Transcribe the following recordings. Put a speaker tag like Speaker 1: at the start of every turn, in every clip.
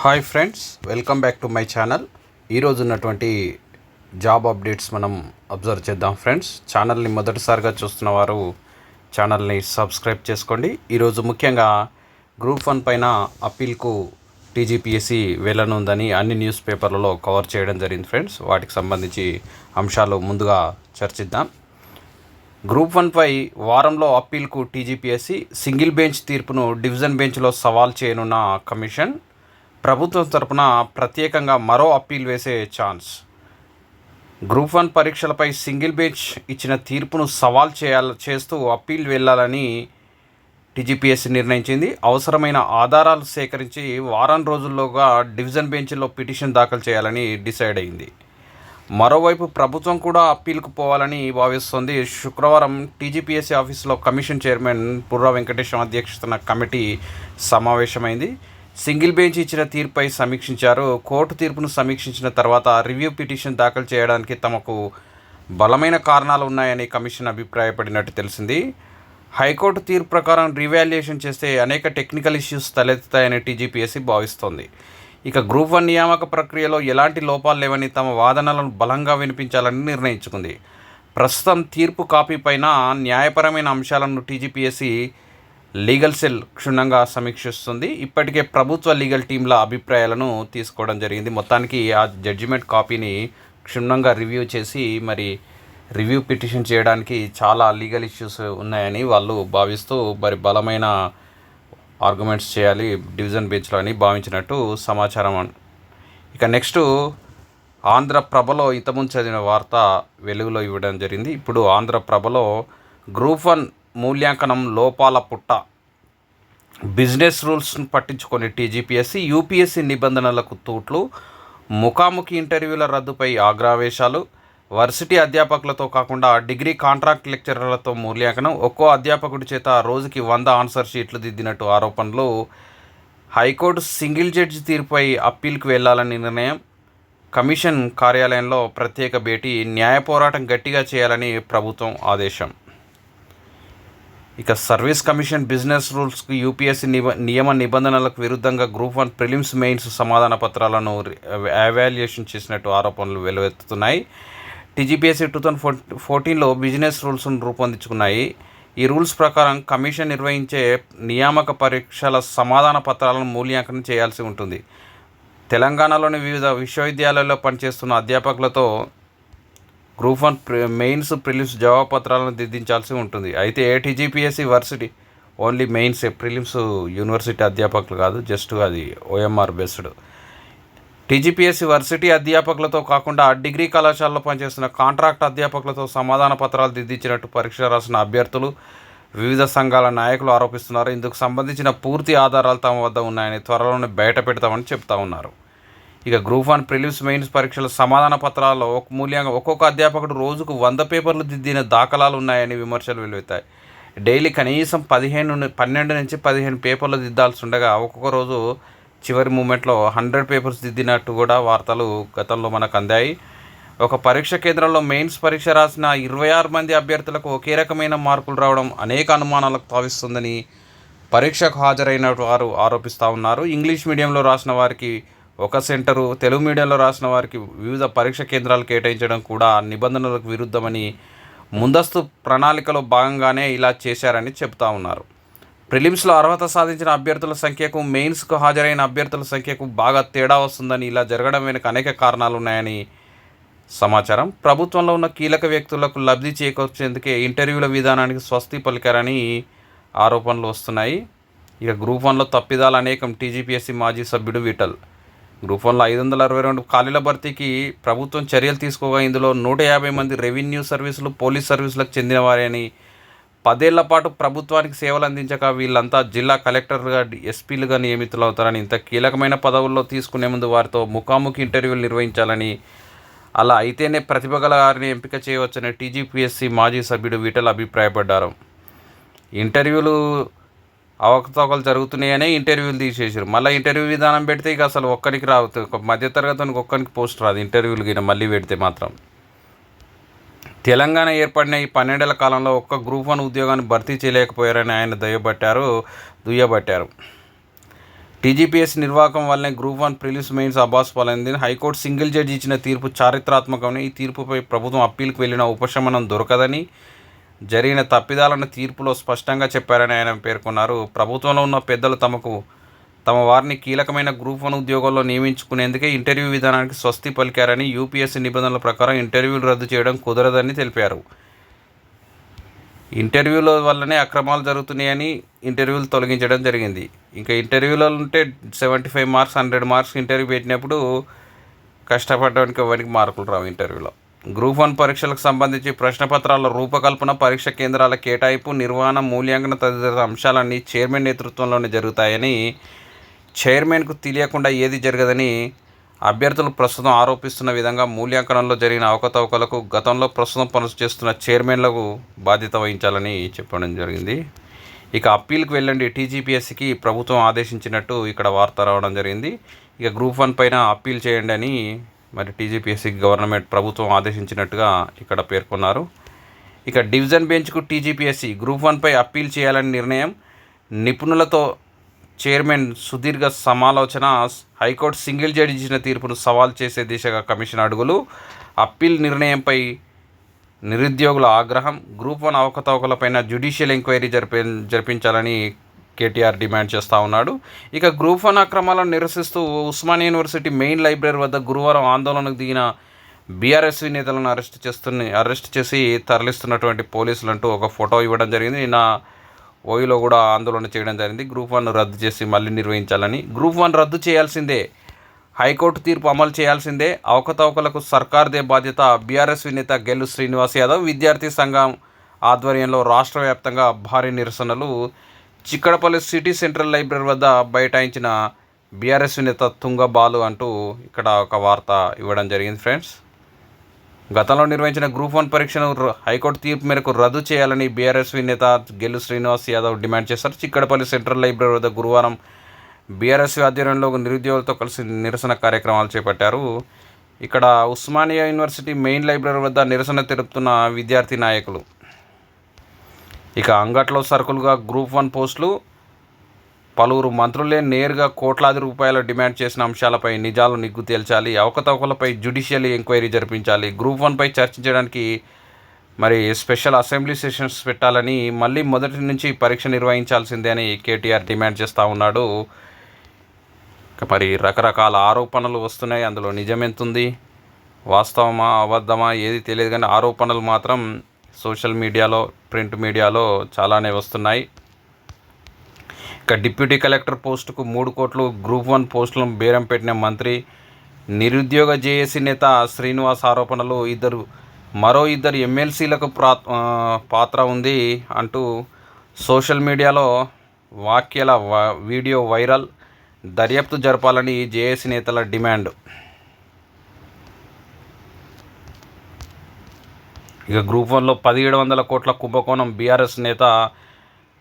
Speaker 1: Hi friends welcome back to my channel. ఈరోజు ఉన్నటువంటి job updates మనం అబ్జర్వ్ చేద్దాం ఫ్రెండ్స్. ఛానల్ని మొదటిసారిగా చూస్తున్న వారు ఛానల్ని సబ్స్క్రైబ్ చేసుకోండి. ఈరోజు ముఖ్యంగా గ్రూప్ వన్ పైన అప్పీల్కు టీజీపీఎస్సీ వెళ్ళనుందని అన్ని న్యూస్ పేపర్లలో కవర్ చేయడం జరిగింది ఫ్రెండ్స్. వాటికి సంబంధించి అంశాలు ముందుగా చర్చిద్దాం. గ్రూప్ వన్పై వారంలో అప్పీల్కు టీజీపీఎస్సీ సింగిల్ బెంచ్ తీర్పును డివిజన్ బెంచ్లో సవాల్ చేయనున్న కమిషన్ ప్రభుత్వం తరపున ప్రత్యేకంగా మరో అప్పీల్ వేసే ఛాన్స్. గ్రూప్ వన్ పరీక్షలపై సింగిల్ బెంచ్ ఇచ్చిన తీర్పును సవాల్ చేయాల చేస్తూ అప్పీల్ వెళ్ళాలని టీజీపీఎస్సీ నిర్ణయించింది. అవసరమైన ఆధారాలు సేకరించి వారం రోజుల్లోగా డివిజన్ బెంచ్లో పిటిషన్ దాఖలు చేయాలని డిసైడ్ అయింది. మరోవైపు ప్రభుత్వం కూడా అప్పీల్కు పోవాలని భావిస్తోంది. శుక్రవారం టీజీపీఎస్సీ ఆఫీసులో కమిషన్ చైర్మన్ పుర్రా వెంకటేశం అధ్యక్షతన కమిటీ సమావేశమైంది. సింగిల్ బెంచ్ ఇచ్చిన తీర్పుపై సమీక్షించారు. కోర్టు తీర్పును సమీక్షించిన తర్వాత రివ్యూ పిటిషన్ దాఖలు చేయడానికి తమకు బలమైన కారణాలు ఉన్నాయని కమిషన్ అభిప్రాయపడినట్టు తెలిసింది. హైకోర్టు తీర్పు ప్రకారం రీవాల్యుయేషన్ చేస్తే అనేక టెక్నికల్ ఇష్యూస్ తలెత్తుతాయని టీజీపీఎస్సీ భావిస్తోంది. ఇక గ్రూప్ వన్ నియామక ప్రక్రియలో ఎలాంటి లోపాలు లేవని తమ వాదనలను బలంగా వినిపించాలని నిర్ణయించుకుంది. ప్రస్తుతం తీర్పు కాపీ పైన న్యాయపరమైన అంశాలను టీజీపీఎస్సీ లీగల్ సెల్ క్షుణ్ణంగా సమీక్షిస్తుంది. ఇప్పటికే ప్రభుత్వ లీగల్ టీంల అభిప్రాయాలను తీసుకోవడం జరిగింది. మొత్తానికి ఆ జడ్జిమెంట్ కాపీని క్షుణ్ణంగా రివ్యూ చేసి మరి రివ్యూ పిటిషన్ చేయడానికి చాలా లీగల్ ఇష్యూస్ ఉన్నాయని వాళ్ళు భావిస్తూ మరి బలమైన ఆర్గ్యుమెంట్స్ చేయాలి డివిజన్ బెంచ్లో అని భావించినట్టు సమాచారం అన్- ఇక నెక్స్ట్ ఆంధ్రప్రభలో ఇంతకుముందు చదివిన వార్త వెలుగులో ఇవ్వడం జరిగింది. ఇప్పుడు ఆంధ్రప్రభలో గ్రూప్ వన్ మూల్యాంకనం లోపాల పుట్ట. బిజినెస్ రూల్స్ను పట్టించుకొని టీజీపీఎస్సీ యూపీఎస్సీ నిబంధనలకు తూట్లు ముఖాముఖి ఇంటర్వ్యూల రద్దుపై ఆగ్రావేశాలు వర్సిటీ అధ్యాపకులతో కాకుండా డిగ్రీ కాంట్రాక్ట్ లెక్చరర్లతో మూల్యాంకనం ఒక్కో అధ్యాపకుడి చేత రోజుకి వంద ఆన్సర్ షీట్లు దిద్దినట్టు ఆరోపణలు హైకోర్టు సింగిల్ జడ్జి తీర్పుపై అప్పీల్కి వెళ్ళాలని నిర్ణయం కమిషన్ కార్యాలయంలో ప్రత్యేక భేటీ న్యాయ పోరాటం గట్టిగా చేయాలని ప్రభుత్వం ఆదేశం. ఇక సర్వీస్ కమిషన్ బిజినెస్ రూల్స్కు యూపీఎస్సీ నిబ నియమ నిబంధనలకు విరుద్ధంగా గ్రూప్ వన్ ప్రిలిమ్స్ మెయిన్స్ సమాధాన పత్రాలను ఎవాల్యుయేషన్ చేసినట్టు ఆరోపణలు వెలువెత్తుతున్నాయి. టీజీపీఎస్సీ టూ థౌజండ్ ఫోర్ ఫోర్టీన్లో బిజినెస్ రూల్స్ను రూపొందించుకున్నాయి. ఈ రూల్స్ ప్రకారం కమిషన్ నిర్వహించే నియామక పరీక్షల సమాధాన పత్రాలను మూల్యాంకనం చేయాల్సి ఉంటుంది. తెలంగాణలోని వివిధ విశ్వవిద్యాలయాల్లో పనిచేస్తున్న అధ్యాపకులతో group one pre- mains prelims జవాబు పత్రాలను దిద్దించాల్సి ఉంటుంది. అయితే ఏటీజీపీఎస్సీ varsity only mains prelims university అధ్యాపకులు కాదు జస్ట్ అది ఓఎంఆర్ బెస్డ్. టీజీపీఎస్సీ వర్సిటీ అధ్యాపకులతో కాకుండా డిగ్రీ కళాశాలలో పనిచేస్తున్న కాంట్రాక్ట్ అధ్యాపకులతో సమాధాన పత్రాలు దిద్దించినట్టు పరీక్ష రాసిన అభ్యర్థులు వివిధ సంఘాల నాయకులు ఆరోపిస్తున్నారు. ఇందుకు సంబంధించిన పూర్తి ఆధారాలు తమ వద్ద ఉన్నాయని త్వరలోనే బయట పెడతామని చెప్తా ఉన్నారు. ఇక గ్రూప్ వన్ ప్రిలిమ్స్ మెయిన్స్ పరీక్షల సమాధాన పత్రాల్లో ఒక మూల్యంగా ఒక్కొక్క అధ్యాపకుడు రోజుకు వంద పేపర్లు దిద్దిన దాఖలాలు ఉన్నాయని విమర్శలు వెలువెత్తాయి డైలీ కనీసం పదిహేను పన్నెండు నుంచి పదిహేను పేపర్లు దిద్దాల్సి ఉండగా ఒక్కొక్క రోజు చివరి మూమెంట్లో హండ్రెడ్ పేపర్స్ దిద్దినట్టు కూడా వార్తలు గతంలో మనకు అందాయి. ఒక పరీక్ష కేంద్రంలో మెయిన్స్ పరీక్ష రాసిన ఇరవై ఆరు మంది అభ్యర్థులకు ఒకే రకమైన మార్కులు రావడం అనేక అనుమానాలకు తావిస్తుందని పరీక్షకు హాజరైన వారు ఆరోపిస్తూ ఉన్నారు. ఇంగ్లీష్ మీడియంలో రాసిన వారికి ఒక సెంటరు తెలుగు మీడియంలో రాసిన వారికి వివిధ పరీక్ష కేంద్రాలు కేటాయించడం కూడా నిబంధనలకు విరుద్ధమని ముందస్తు ప్రణాళికలో భాగంగానే ఇలా చేశారని చెబుతా ఉన్నారు. ప్రిలిమ్స్లో అర్హత సాధించిన అభ్యర్థుల సంఖ్యకు మెయిన్స్కు హాజరైన అభ్యర్థుల సంఖ్యకు బాగా తేడా వస్తుందని ఇలా జరగడం వెనుక అనేక కారణాలు ఉన్నాయని సమాచారం. ప్రభుత్వంలో ఉన్న కీలక వ్యక్తులకు లబ్ధి చేకూర్చేందుకే ఇంటర్వ్యూల విధానానికి స్వస్తి పలికారని ఆరోపణలు వస్తున్నాయి. ఇక గ్రూప్ వన్లో తప్పిదాలు అనేకం టీజీపీఎస్సీ మాజీ సభ్యుడు విఠల్. గ్రూప్ వన్లో ఐదు వందల అరవై రెండు ఖాళీల భర్తీకి ప్రభుత్వం చర్యలు తీసుకోగా ఇందులో నూట యాభై మంది రెవెన్యూ సర్వీసులు పోలీస్ సర్వీసులకు చెందిన వారని పదేళ్ళ పాటు ప్రభుత్వానికి సేవలు అందించక వీళ్ళంతా జిల్లా కలెక్టర్గా ఎస్పీలుగా నియమితులవుతారని ఇంత కీలకమైన పదవుల్లో తీసుకునే ముందు వారితో ముఖాముఖి ఇంటర్వ్యూలు నిర్వహించాలని అలా అయితేనే ప్రతిభ గల వారిని ఎంపిక చేయవచ్చని టీజీపీఎస్సీ మాజీ సభ్యుడు విఠల్ అభిప్రాయపడ్డారు. ఇంటర్వ్యూలు అవకతవకలు జరుగుతున్నాయనే ఇంటర్వ్యూలు తీసేసారు మళ్ళీ ఇంటర్వ్యూ విధానం పెడితే ఇక అసలు ఒక్కరికి రావు. ఒక ఒక్కరికి పోస్ట్ రాదు ఇంటర్వ్యూలు గిన మళ్ళీ పెడితే మాత్రం. తెలంగాణ ఏర్పడిన ఈ పన్నెండేళ్ళ కాలంలో ఒక్క గ్రూప్ వన్ ఉద్యోగాన్ని భర్తీ చేయలేకపోయారని ఆయన దయ్యబట్టారు దుయ్యబట్టారు. టీజీపీఎస్ నిర్వాహకం వల్లనే గ్రూప్ వన్ ప్రిలిమ్స్ మెయిన్స్ అబ్బాస్ పాలైంది. హైకోర్టు సింగిల్ జడ్జి ఇచ్చిన తీర్పు చారిత్రాత్మకమని ఈ తీర్పుపై ప్రభుత్వం అప్పీల్కి వెళ్ళిన ఉపశమనం దొరకదని జరిగిన తప్పిదాలను తీర్పులో స్పష్టంగా చెప్పారని ఆయన పేర్కొన్నారు. ప్రభుత్వంలో ఉన్న పెద్దలు తమకు తమ వారిని కీలకమైన గ్రూప్ వన్ ఉద్యోగాల్లో నియమించుకునేందుకే ఇంటర్వ్యూ విధానానికి స్వస్తి పలికారని యూపీఎస్సీ నిబంధనల ప్రకారం ఇంటర్వ్యూలు రద్దు చేయడం కుదరదని తెలిపారు. ఇంటర్వ్యూల వల్లనే అక్రమాలు జరుగుతున్నాయని ఇంటర్వ్యూలు తొలగించడం జరిగింది. ఇంకా ఇంటర్వ్యూలో ఉంటే seventy five marks hundred marks interview పెట్టినప్పుడు కష్టపడడానికి ఎవరికి మార్కులు రావు ఇంటర్వ్యూలో. గ్రూప్ వన్ పరీక్షలకు సంబంధించి ప్రశ్నపత్రాల రూపకల్పన పరీక్ష కేంద్రాల కేటాయింపు నిర్వహణ మూల్యాంకన తదితర అంశాలన్నీ చైర్మన్ నేతృత్వంలోనే జరుగుతాయని చైర్మన్కు తెలియకుండా ఏది జరగదని అభ్యర్థులు ప్రస్తుతం ఆరోపిస్తున్న విధంగా మూల్యాంకనంలో జరిగిన అవకతవకలకు గతంలో ప్రస్తుతం పనులు చేస్తున్న చైర్మన్లకు బాధ్యత వహించాలని చెప్పడం జరిగింది. ఇక అప్పీల్కి వెళ్ళండి. టీజీపీఎస్సికి ప్రభుత్వం ఆదేశించినట్టు ఇక్కడ వార్త రావడం జరిగింది. ఇక గ్రూప్ వన్ పైన అప్పీల్ చేయండి అని మరి టీజీపీఎస్సీ గవర్నమెంట్ ప్రభుత్వం ఆదేశించినట్టుగా ఇక్కడ పేర్కొన్నారు. ఇక డివిజన్ బెంచ్కు టీజీపీఎస్సి గ్రూప్ వన్పై అప్పీల్ చేయాలని నిర్ణయం. నిపుణులతో చైర్మన్ సుదీర్ఘ సమాలోచన. హైకోర్టు సింగిల్ జడ్జి ఇచ్చిన తీర్పును సవాల్ చేసే దిశగా కమిషన్ అడుగులు. అప్పీల్ నిర్ణయంపై నిరుద్యోగుల ఆగ్రహం. గ్రూప్ వన్ అవకతవకలపైన జ్యుడిషియల్ ఎంక్వైరీ జరిపి జరిపించాలని కేటీఆర్ డిమాండ్ చేస్తూ ఉన్నాడు. ఇక గ్రూప్ వన్ అక్రమాలను నిరసిస్తూ ఉస్మానియా యూనివర్సిటీ మెయిన్ లైబ్రరీ వద్ద గురువారం ఆందోళనకు దిగిన బీఆర్ఎస్ నేతలను అరెస్ట్ చేస్తున్న అరెస్ట్ చేసి తరలిస్తున్నటువంటి పోలీసులు అంటూ ఒక ఫోటో ఇవ్వడం జరిగింది. నిన్న ఓయిలో కూడా ఆందోళన చేయడం జరిగింది. గ్రూప్ వన్ రద్దు చేసి మళ్ళీ నిర్వహించాలని. గ్రూప్ వన్ రద్దు చేయాల్సిందే. హైకోర్టు తీర్పు అమలు చేయాల్సిందే. అవకతవకలకు సర్కార్దే బాధ్యత. బీఆర్ఎస్ నేత గెల్లు శ్రీనివాస్ యాదవ్ విద్యార్థి సంఘం ఆధ్వర్యంలో రాష్ట్ర వ్యాప్తంగా భారీ నిరసనలు చిక్కడపల్లి సిటీ సెంట్రల్ లైబ్రరీ వద్ద బైఠాయించిన బీఆర్ఎస్ నేత తుంగ బాలు అంటూ ఇక్కడ ఒక వార్త ఇవ్వడం జరిగింది ఫ్రెండ్స్. గతంలో నిర్వహించిన గ్రూప్ వన్ పరీక్షను హైకోర్టు తీర్పు మేరకు రద్దు చేయాలని బీఆర్ఎస్ నేత గెల్లు శ్రీనివాస్ యాదవ్ డిమాండ్ చేశారు. చిక్కడపల్లి సెంట్రల్ లైబ్రరీ వద్ద గురువారం బీఆర్ఎస్ ఆధ్వర్యంలో నిరుద్యోగులతో కలిసి నిరసన కార్యక్రమాలు చేపట్టారు. ఇక్కడ ఉస్మానియా యూనివర్సిటీ మెయిన్ లైబ్రరీ వద్ద నిరసన తెలుపుతున్న విద్యార్థి నాయకులు. ఇక అంగట్లో సరుకులుగా గ్రూప్ వన్ పోస్టులు పలువురు మంత్రులే నేరుగా కోట్లాది రూపాయల డిమాండ్ చేసిన అంశాలపై నిజాలు నిగ్గు తేల్చాలి అవకతవకలపై జ్యుడిషియల్ ఎంక్వైరీ జరిపించాలి. గ్రూప్ వన్పై చర్చించడానికి మరి స్పెషల్ అసెంబ్లీ సెషన్స్ పెట్టాలని మళ్ళీ మొదటి నుంచి పరీక్ష నిర్వహించాల్సిందే అని కేటీఆర్ డిమాండ్ చేస్తూ ఉన్నాడు. మరి రకరకాల ఆరోపణలు వస్తున్నాయి. అందులో నిజమెంతుంది వాస్తవమా అబద్ధమా ఏది తెలియదు కానీ ఆరోపణలు మాత్రం సోషల్ మీడియాలో ప్రింట్ మీడియాలో చాలానే వస్తున్నాయి. ఇక డిప్యూటీ కలెక్టర్ పోస్టుకు మూడు కోట్లు గ్రూప్ వన్ పోస్టులను బేరం పెట్టిన మంత్రి నిరుద్యోగ జేఏసీ నేత శ్రీనివాస్ ఆరోపణలు ఇద్దరు మరో ఇద్దరు ఎమ్మెల్సీలకు ప్రా పాత్ర ఉంది అంటూ సోషల్ మీడియాలో వాక్యాల వ- వీడియో వైరల్ దర్యాప్తు జరపాలని జేఏసీ నేతల డిమాండ్. ఇక గ్రూప్ వన్లో పదిహేడు వందల కోట్ల కుంభకోణం బీఆర్ఎస్ నేత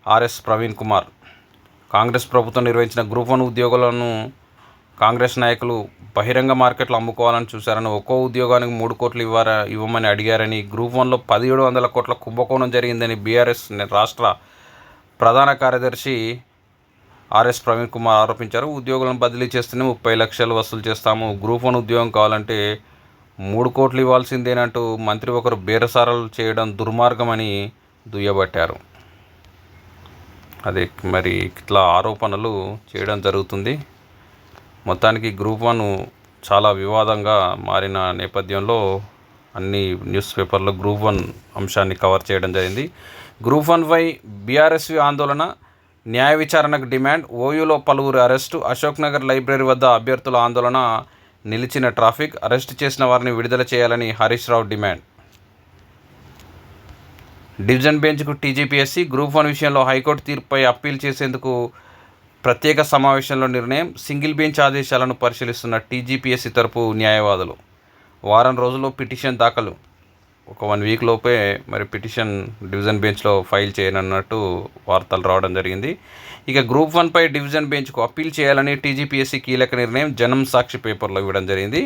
Speaker 1: ఆర్ఎస్ ప్రవీణ్ కుమార్. కాంగ్రెస్ ప్రభుత్వం నిర్వహించిన గ్రూప్ వన్ ఉద్యోగులను కాంగ్రెస్ నాయకులు బహిరంగ మార్కెట్లో అమ్ముకోవాలని చూశారని ఒక్కో ఉద్యోగానికి మూడు కోట్లు ఇవ్వారా ఇవ్వమని అడిగారని గ్రూప్ వన్లో పదిహేడు వందల కోట్ల కుంభకోణం జరిగిందని బీఆర్ఎస్ రాష్ట్ర ప్రధాన కార్యదర్శి ఆర్ఎస్ ప్రవీణ్ కుమార్ ఆరోపించారు. ఉద్యోగులను బదిలీ చేస్తేనే ముప్పై లక్షలు వసూలు చేస్తాము. గ్రూప్ వన్ ఉద్యోగం కావాలంటే మూడు కోట్లు ఇవ్వాల్సిందేనంటూ మంత్రి ఒకరు బేరసారాలు చేయడం దుర్మార్గమని దుయ్యబట్టారు. అదే మరి ఇట్లా ఆరోపణలు చేయడం జరుగుతుంది. మొత్తానికి గ్రూప్ వన్ చాలా వివాదంగా మారిన నేపథ్యంలో అన్ని న్యూస్ పేపర్లో గ్రూప్ వన్ అంశాన్ని కవర్ చేయడం జరిగింది. గ్రూప్ వన్పై బీఆర్ఎస్వి ఆందోళన న్యాయ విచారణకు డిమాండ్ ఓయూలో పలువురు అరెస్టు అశోక్ నగర్ లైబ్రరీ వద్ద అభ్యర్థుల ఆందోళన నిలిచిన ట్రాఫిక్ అరెస్ట్ చేసిన వారిని విడుదల చేయాలని హరీష్ రావు డిమాండ్. డివిజన్ బెంచ్కు టీజీపీఎస్సీ గ్రూప్ వన్ విషయంలో హైకోర్టు తీర్పుపై అప్పీల్ చేసేందుకు ప్రత్యేక సమావేశంలో నిర్ణయం సింగిల్ బెంచ్ ఆదేశాలను పరిశీలిస్తున్న టీజీపీఎస్సీ తరపు న్యాయవాదులు. వారం రోజుల్లో పిటిషన్ దాఖలు. ఒక వన్ వీక్ లోపే మరి పిటిషన్ డివిజన్ బెంచ్లో ఫైల్ చేయనన్నట్టు వార్తలు రావడం జరిగింది. ఇక గ్రూప్ వన్పై డివిజన్ బెంచ్కు అప్పీల్ చేయాలని టీజీపీఎస్సీ కీలక నిర్ణయం జనం సాక్షి పేపర్లో ఇవ్వడం జరిగింది.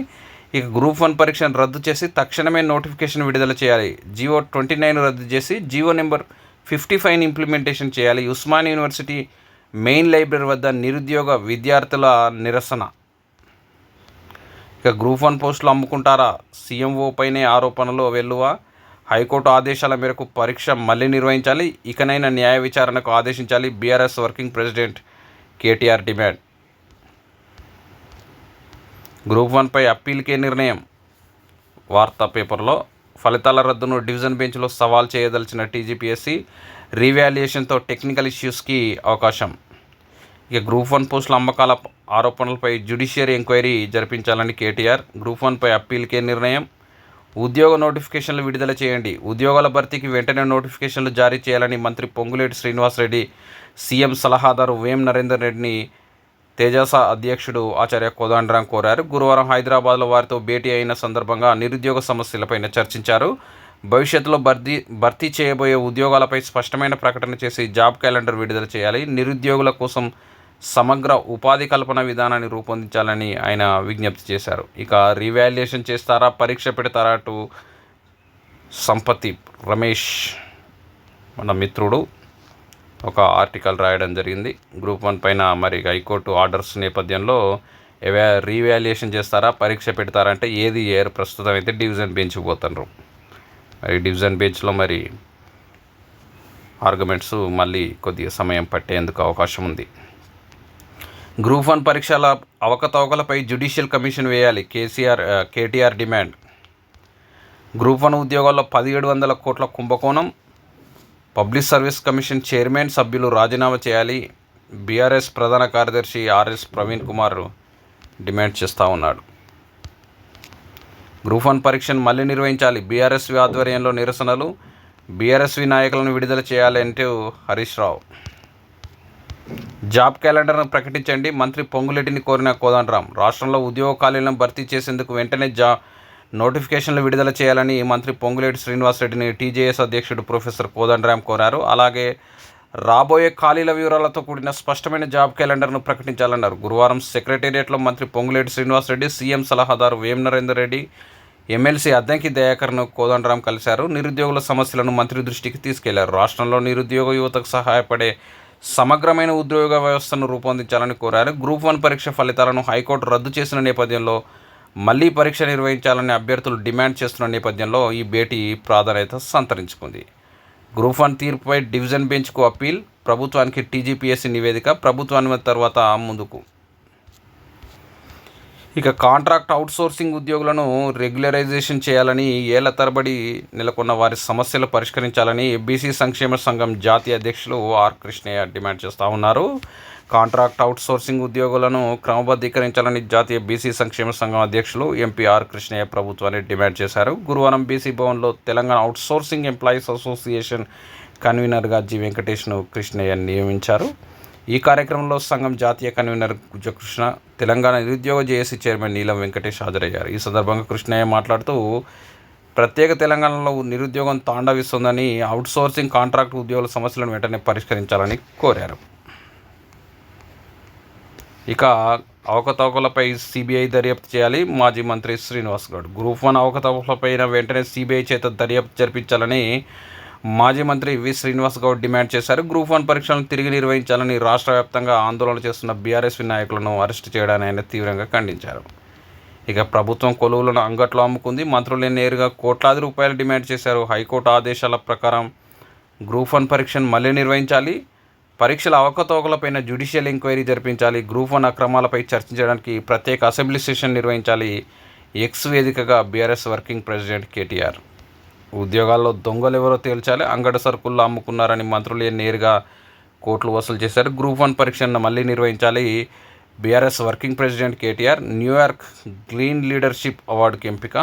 Speaker 1: ఇక గ్రూప్ వన్ పరీక్షను రద్దు చేసి తక్షణమే నోటిఫికేషన్ విడుదల చేయాలి. జియో ట్వంటీ నైన్ రద్దు చేసి GO number fifty five implementation చేయాలి. ఉస్మాన్ యూనివర్సిటీ మెయిన్ లైబ్రరీ వద్ద నిరుద్యోగ విద్యార్థుల నిరసన. ఇక గ్రూప్ వన్ పోస్టులు అమ్ముకుంటారా? సీఎంఓపైనే ఆరోపణలు వెల్లువ. హైకోర్టు ఆదేశాల మేరకు పరీక్ష మళ్ళీ నిర్వహించాలి. ఇకనైనా న్యాయ విచారణకు ఆదేశించాలి BRS working president KTR demand. Group వన్పై అప్పీల్కే నిర్ణయం. వార్తా పేపర్లో ఫలితాల రద్దును డివిజన్ బెంచ్లో సవాల్ చేయదలిచిన టీజీపీఎస్సీ రీవాల్యుయేషన్తో టెక్నికల్ ఇష్యూస్కి అవకాశం. ఇక గ్రూప్ వన్ పోస్టుల అమ్మకాల ఆరోపణలపై జ్యుడిషియరీ ఎంక్వైరీ జరిపించాలని కేటీఆర్. గ్రూప్ వన్పై అప్పీల్కే నిర్ణయం. ఉద్యోగ నోటిఫికేషన్లు విడుదల చేయండి. ఉద్యోగాల భర్తీకి వెంటనే నోటిఫికేషన్లు జారీ చేయాలని మంత్రి పొంగులేటి శ్రీనివాసరెడ్డి సీఎం సలహాదారు వేం నరేందర్ రెడ్డిని తేజాస అధ్యక్షుడు ఆచార్య కోదండరాం కోరారు. గురువారం హైదరాబాద్లో వారితో భేటీ అయిన సందర్భంగా నిరుద్యోగ సమస్యలపైన చర్చించారు. భవిష్యత్తులో భర్తీ భర్తీ చేయబోయే ఉద్యోగాలపై స్పష్టమైన ప్రకటన చేసి జాబ్ క్యాలెండర్ విడుదల చేయాలి. నిరుద్యోగుల కోసం సమగ్ర ఉపాధి కల్పన విధానాన్ని రూపొందించాలని ఆయన విజ్ఞప్తి చేశారు. ఇక రీవాల్యుయేషన్ చేస్తారా పరీక్ష పెడతారా అటు సంపత్తి రమేష్ మన మిత్రుడు ఒక ఆర్టికల్ రాయడం జరిగింది. గ్రూప్ వన్ పైన మరి హైకోర్టు ఆర్డర్స్ నేపథ్యంలో ఎవా రీవాల్యుయేషన్ చేస్తారా పరీక్ష పెడతారా అంటే ఏది ఏరు ప్రస్తుతం అయితే డివిజన్ బెంచ్ పోతున్నారు మరి డివిజన్ బెంచ్లో మరి ఆర్గ్యుమెంట్స్ మళ్ళీ కొద్దిగా సమయం పట్టేందుకు అవకాశం ఉంది. గ్రూప్ వన్ పరీక్షల అవకతవకలపై జ్యుడిషియల్ కమిషన్ వేయాలి KCR KTR demand. Group one ఉద్యోగాల్లో పదిహేడు వందల కోట్ల కుంభకోణం. పబ్లిక్ సర్వీస్ కమిషన్ చైర్మన్ సభ్యులు రాజీనామా చేయాలి. బీఆర్ఎస్ ప్రధాన కార్యదర్శి ఆర్ఎస్ ప్రవీణ్ కుమార్ డిమాండ్ చేస్తూ ఉన్నాడు. గ్రూప్ వన్ పరీక్షను మళ్ళీ నిర్వహించాలి. బీఆర్ఎస్వి ఆధ్వర్యంలో నిరసనలు. బీఆర్ఎస్వి నాయకులను విడుదల చేయాలంటూ హరీష్ రావు జాబ్ క్యాలెండర్ను ప్రకటించండి. మంత్రి పొంగులెడ్డిని కోరిన కోదండరాం. రాష్ట్రంలో ఉద్యోగ ఖాళీలను భర్తీ చేసేందుకు వెంటనే జా నోటిఫికేషన్లు విడుదల చేయాలని మంత్రి పొంగులేటి శ్రీనివాసరెడ్డిని టీజేఎస్ అధ్యక్షుడు ప్రొఫెసర్ కోదండరాం కోరారు. అలాగే రాబోయే ఖాళీల వివరాలతో కూడిన స్పష్టమైన జాబ్ క్యాలెండర్ను ప్రకటించాలన్నారు. గురువారం సెక్రటేరియట్లో మంత్రి పొంగులేటి శ్రీనివాసరెడ్డి సీఎం సలహాదారు వేం నరేందర్ రెడ్డి ఎమ్మెల్సీ అద్దంకి దయాకర్ను కోదండరాం కలిశారు. నిరుద్యోగుల సమస్యలను మంత్రి దృష్టికి తీసుకెళ్ళారు. రాష్ట్రంలో నిరుద్యోగ యువతకు సహాయపడే సమగ్రమైన ఉద్యోగ వ్యవస్థను రూపొందించాలని కోరారు. గ్రూప్ వన్ పరీక్ష ఫలితాలను హైకోర్టు రద్దు చేసిన నేపథ్యంలో మళ్ళీ పరీక్ష నిర్వహించాలని అభ్యర్థులు డిమాండ్ చేస్తున్న నేపథ్యంలో ఈ భేటీ ప్రాధాన్యత సంతరించుకుంది. గ్రూప్ వన్ తీర్పుపై డివిజన్ బెంచ్కు అప్పీల్ ప్రభుత్వానికి టీజీపీఎస్సీ నివేదిక ప్రభుత్వ అనుమతి తర్వాత ముందుకు ఇక కాంట్రాక్ట్ అవుట్సోర్సింగ్ ఉద్యోగులను రెగ్యులరైజేషన్ చేయాలని ఏళ్ళ తరబడి నెలకొన్న వారి సమస్యలు పరిష్కరించాలని బీసీ సంక్షేమ సంఘం జాతీయ అధ్యక్షులు ఆర్ కృష్ణయ్య డిమాండ్ చేస్తూ ఉన్నారు. కాంట్రాక్ట్ అవుట్సోర్సింగ్ ఉద్యోగులను క్రమబద్ధీకరించాలని జాతీయ బీసీ సంక్షేమ సంఘం అధ్యక్షులు ఎంపీ ఆర్ కృష్ణయ్య ప్రభుత్వాన్ని డిమాండ్ చేశారు. గురువారం బీసీ భవన్లో తెలంగాణ అవుట్సోర్సింగ్ ఎంప్లాయీస్ అసోసియేషన్ కన్వీనర్గా జి వెంకటేష్ను కృష్ణయ్య నియమించారు. ఈ కార్యక్రమంలో సంఘం జాతీయ కన్వీనర్ గుజకృష్ణ తెలంగాణ నిరుద్యోగ జేఏసీ చైర్మన్ నీలం వెంకటేష్ హాజరయ్యారు. ఈ సందర్భంగా కృష్ణయ్య మాట్లాడుతూ ప్రత్యేక తెలంగాణలో నిరుద్యోగం తాండవిస్తుందని అవుట్సోర్సింగ్ కాంట్రాక్ట్ ఉద్యోగుల సమస్యలను వెంటనే పరిష్కరించాలని కోరారు. ఇక అవకతవకలపై సిబిఐ దర్యాప్తు చేయాలి మాజీ మంత్రి శ్రీనివాస్ గౌడ్. గ్రూప్ వన్ అవకతవకలపైన వెంటనే సిబిఐ చేత దర్యాప్తు జరిపించాలని మాజీ మంత్రి వి శ్రీనివాస్ గౌడ్ డిమాండ్ చేశారు. గ్రూప్ వన్ పరీక్షలను తిరిగి నిర్వహించాలని రాష్ట్ర వ్యాప్తంగా ఆందోళన చేస్తున్న బీఆర్ఎస్ నాయకులను అరెస్ట్ చేయడాన్ని ఆయన తీవ్రంగా ఖండించారు. ఇక ప్రభుత్వం కొలువులను అంగట్లో అమ్ముకుంది. మంత్రులే నేరుగా కోట్లాది రూపాయలు డిమాండ్ చేశారు. హైకోర్టు ఆదేశాల ప్రకారం గ్రూప్ వన్ పరీక్షను మళ్ళీ నిర్వహించాలి. పరీక్షల అవకతవకలపైన జ్యుడిషియల్ ఎంక్వైరీ జరిపించాలి. గ్రూప్ వన్ అక్రమాలపై చర్చించడానికి ప్రత్యేక అసెంబ్లీ సెషన్ నిర్వహించాలి. ఎక్స్ వేదికగా బీఆర్ఎస్ వర్కింగ్ ప్రెసిడెంట్ కేటీఆర్. ఉద్యోగాల్లో దొంగలు ఎవరో తేల్చాలి అంగడి సరుకుల్లో అమ్ముకున్నారని మంత్రులే నేరుగా కోట్లు వసూలు చేశారు. గ్రూప్ వన్ పరీక్షను మళ్ళీ నిర్వహించాలి. BRS working president KTR New York green leadership అవార్డుకి ఎంపిక.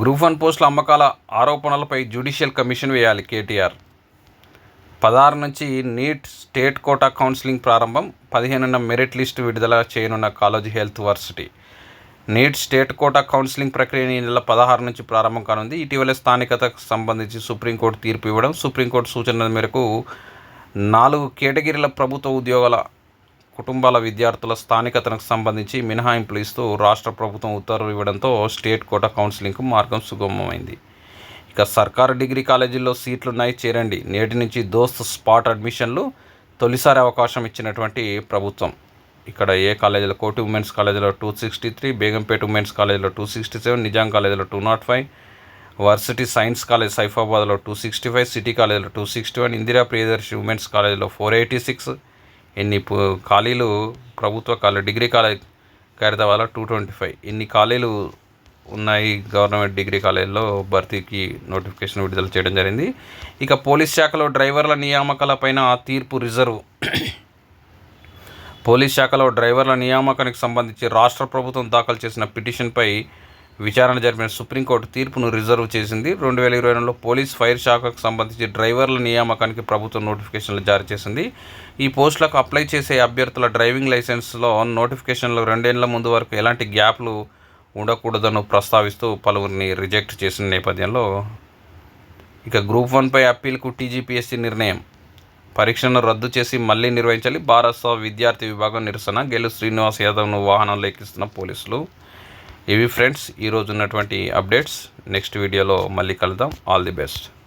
Speaker 1: గ్రూప్ వన్ పోస్టుల అమ్మకాల ఆరోపణలపై జ్యుడిషియల్ కమిషన్ వేయాలి కేటీఆర్. పదహారు నుంచి నీట్ స్టేట్ కోటా కౌన్సిలింగ్ ప్రారంభం పదిహేనున మెరిట్ లిస్టు విడుదల చేయనున్న college health varsity. NEET state quota counselling ప్రక్రియ ఈ నెల పదహారు నుంచి ప్రారంభం కానుంది. ఇటీవల స్థానికతకు సంబంధించి సుప్రీంకోర్టు తీర్పు ఇవ్వడం సుప్రీంకోర్టు సూచనల మేరకు నాలుగు కేటగిరీల ప్రభుత్వ ఉద్యోగాల కుటుంబాల విద్యార్థుల స్థానికతకు సంబంధించి మినహాయింపులు ఇస్తూ రాష్ట్ర ప్రభుత్వం ఉత్తర్వులు ఇవ్వడంతో స్టేట్ కోటా కౌన్సిలింగ్కు మార్గం సుగమమైంది. ఇక సర్కారు డిగ్రీ కాలేజీల్లో సీట్లున్నాయి చేరండి. నేటి నుంచి దోస్త్ స్పాట్ అడ్మిషన్లు తొలిసారి అవకాశం ఇచ్చినటువంటి ప్రభుత్వం. ఇక్కడ ఏ కాలేజీలో కోటి ఉమెన్స్ కాలేజీలో two sixty three Begumpet women's కాలేజీలో టూ సిక్స్టీ సెవెన్ నిజాం కాలేజీలో two nought five varsity science college సైఫాబాద్లో two sixty five city కాలేజీలో two sixty one Indira Priyadarshi women's కాలేజీలో ఫోర్ ఎయిటీ సిక్స్ ఎన్ని ఖాళీలు ప్రభుత్వ కాలేజ్ డిగ్రీ కాలేజ్ ఖైరతాబాద్లో two twenty five ఇన్ని ఖాళీలు ఉన్నాయి గవర్నమెంట్ డిగ్రీ కాలేజీలో భర్తీకి నోటిఫికేషన్ విడుదల చేయడం జరిగింది. ఇక పోలీస్ శాఖలో డ్రైవర్ల నియామకాలపైన తీర్పు రిజర్వ్. పోలీస్ శాఖలో డ్రైవర్ల నియామకానికి సంబంధించి రాష్ట్ర ప్రభుత్వం దాఖలు చేసిన పిటిషన్పై విచారణ జరిపిన సుప్రీంకోర్టు తీర్పును రిజర్వ్ చేసింది. రెండు వేల ఇరవై రెండులో పోలీస్ ఫైర్ శాఖకు సంబంధించి డ్రైవర్ల నియామకానికి ప్రభుత్వం నోటిఫికేషన్లు జారీ చేసింది. ఈ పోస్టులకు అప్లై చేసే అభ్యర్థుల డ్రైవింగ్ లైసెన్స్లో నోటిఫికేషన్లు రెండేళ్ళ ముందు వరకు ఎలాంటి గ్యాప్లు ఉండకూడదని ప్రస్తావిస్తూ పలువురిని రిజెక్ట్ చేసిన నేపథ్యంలో ఇక గ్రూప్ వన్పై అప్పీల్కు టీజీపీఎస్సీ నిర్ణయం. పరీక్షను రద్దు చేసి మళ్ళీ నిర్వహించాలి. భారత విద్యార్థి విభాగం నిరసన. గెలు శ్రీనివాస్ యాదవ్ను వాహనంలో ఎక్కిస్తున్న పోలీసులు. ఇవి ఫ్రెండ్స్ ఈరోజు ఉన్నటువంటి అప్డేట్స్. నెక్స్ట్ వీడియోలో మళ్ళీ కలుద్దాం. All the best.